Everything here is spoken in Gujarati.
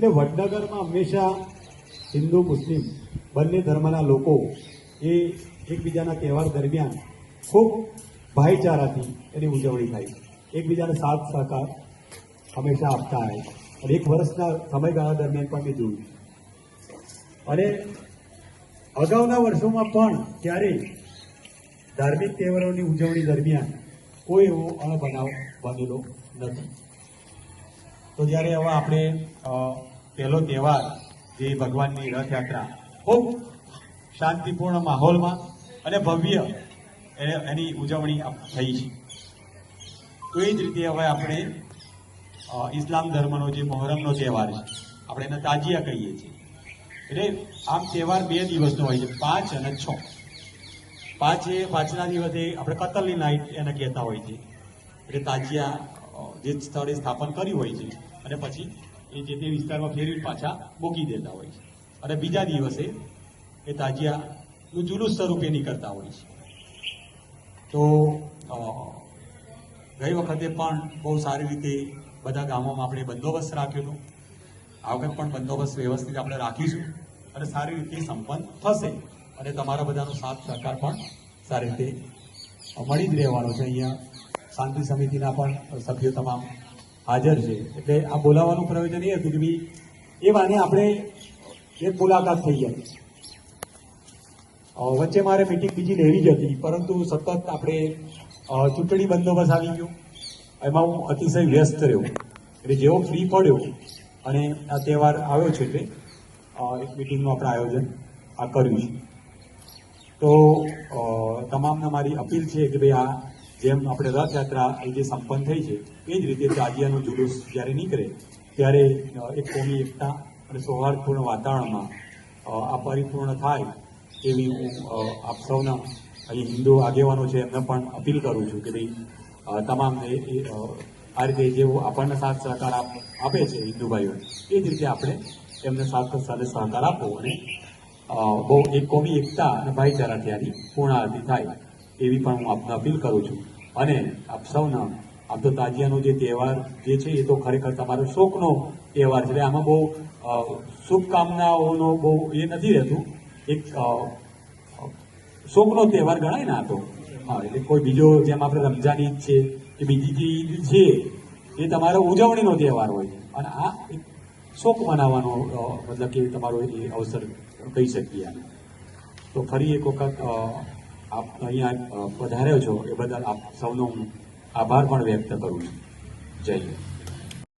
એટલે વડનગરમાં હંમેશા હિન્દુ, મુસ્લિમ બંને ધર્મના લોકો એ એકબીજાના તહેવાર દરમિયાન ખૂબ ભાઈચારાથી એની ઉજવણી થાય એકબીજાને સાથ સહકાર હંમેશા આપતા આવે અને એક વર્ષના સમયગાળા દરમિયાન પણ મેં જોયું અને અગાઉના વર્ષોમાં પણ ક્યારેય ધાર્મિક તહેવારોની ઉજવણી દરમિયાન કોઈ એવો અણબનાવ બનેલો નથી. તો જ્યારે હવે આપણે પહેલો તહેવાર જે ભગવાનની રથયાત્રા. ખૂબ શાંતિપૂર્ણ માહોલમાં અને ભવ્ય એની ઉજવણી થઈ છે. તો એ જ રીતે હવે આપણે ઇસ્લામ ધર્મનો જે મોહરમનો તહેવાર છે, આપણે એને તાજિયા કહીએ છીએ. એટલે આમ તહેવાર બે દિવસનો હોય છે, પાંચ અને છ. પાંચ એ પાંચના દિવસે આપણે કતલની નાઈટ એને કહેતા હોય છે. એટલે તાજિયા જે સ્થળે સ્થાપન કર્યું હોય છે અને પછી એ જે તે વિસ્તારમાં ફેરવી પાછા મૂકી દેતા હોય છે. અને બીજા દિવસે એ તાજિયાનું જુલુસ સ્વરૂપે નીકળતા હોય છે. તો ગઈ વખતે પણ બહુ સારી રીતે બધા ગામોમાં આપણે બંદોબસ્ત હતો. આ વખત પણ બંદોબસ્ત વ્યવસ્થિત આપણે રાખીશું અને સારી રીતે સંપન્ન થશે અને તમારા બધાનો સાથ સહકાર પણ સારી રીતે મળી જ રહેવાનો છે. અહીંયા શાંતિ સમિતિના પણ સભ્યો તમામ હાજર છે. એટલે આ બોલાવવાનું પ્રયોજન એ હતું કે ભાઈ, એ વાને આપણે એક મુલાકાત થઈ જાય. વચ્ચે મારે મિટિંગ બીજી લેવી જ હતી, પરંતુ સતત આપણે ચૂંટણી બંદોબસ્ત આવી ગયો. એમાં હું અતિશય વ્યસ્ત રહ્યો. એટલે જેવો ફ્રી પડ્યો અને આ તહેવાર આવ્યો છે એટલે એક મિટિંગનું આપણે આયોજન આ કર્યું છે. તો તમામને મારી અપીલ છે કે ભાઈ આ જેમ આપણે રથયાત્રા એ જે સંપન્ન થઈ છે, એ જ રીતે તાજિયાનો જુલુસ જ્યારે નીકળે, ત્યારે એક કોમી એકતા અને સૌહાર્દપૂર્ણ વાતાવરણમાં આ પરિપૂર્ણ થાય એવી હું આપ સૌના અહીં હિન્દુ આગેવાનો છે, એમને પણ અપીલ કરું છું કે ભાઈ તમામને આ રીતે જેવો આપણને સાથ સહકાર આપ- છે હિન્દુ ભાઈઓ, એ જ રીતે આપણે એમને સાથ સાથે સહકાર આપો અને બહુ એક કોમી એકતા અને ભાઈચારાથી આની પૂર્ણાહતિ થાય. એવી પણ હું આપને અપીલ કરું છું. અને આપ સૌના આમ તો તાજિયાનો જે તહેવાર જે છે એ તો ખરેખર તમારો શોકનો તહેવાર છે. એટલે આમાં બહુ શુભકામનાઓનો બહુ એ નથી રહેતું. એક શોખનો તહેવાર ગણાય ને આ તો. હા, એટલે કોઈ બીજો જેમ આપણે રમઝાન ઈદ છે, કે બીજી જે ઈદ છે, એ તમારો ઉજવણીનો તહેવાર હોય. અને આ એક શોક મનાવવાનો મતલબ કે તમારો એ અવસર કહી શકીએ તો ફરી એક વખત આપ અહીંયા પધાર્યો છો એ બદલ આપ સૌનો હું આભાર પણ વ્યક્ત કરું છું. જય હિન્દ.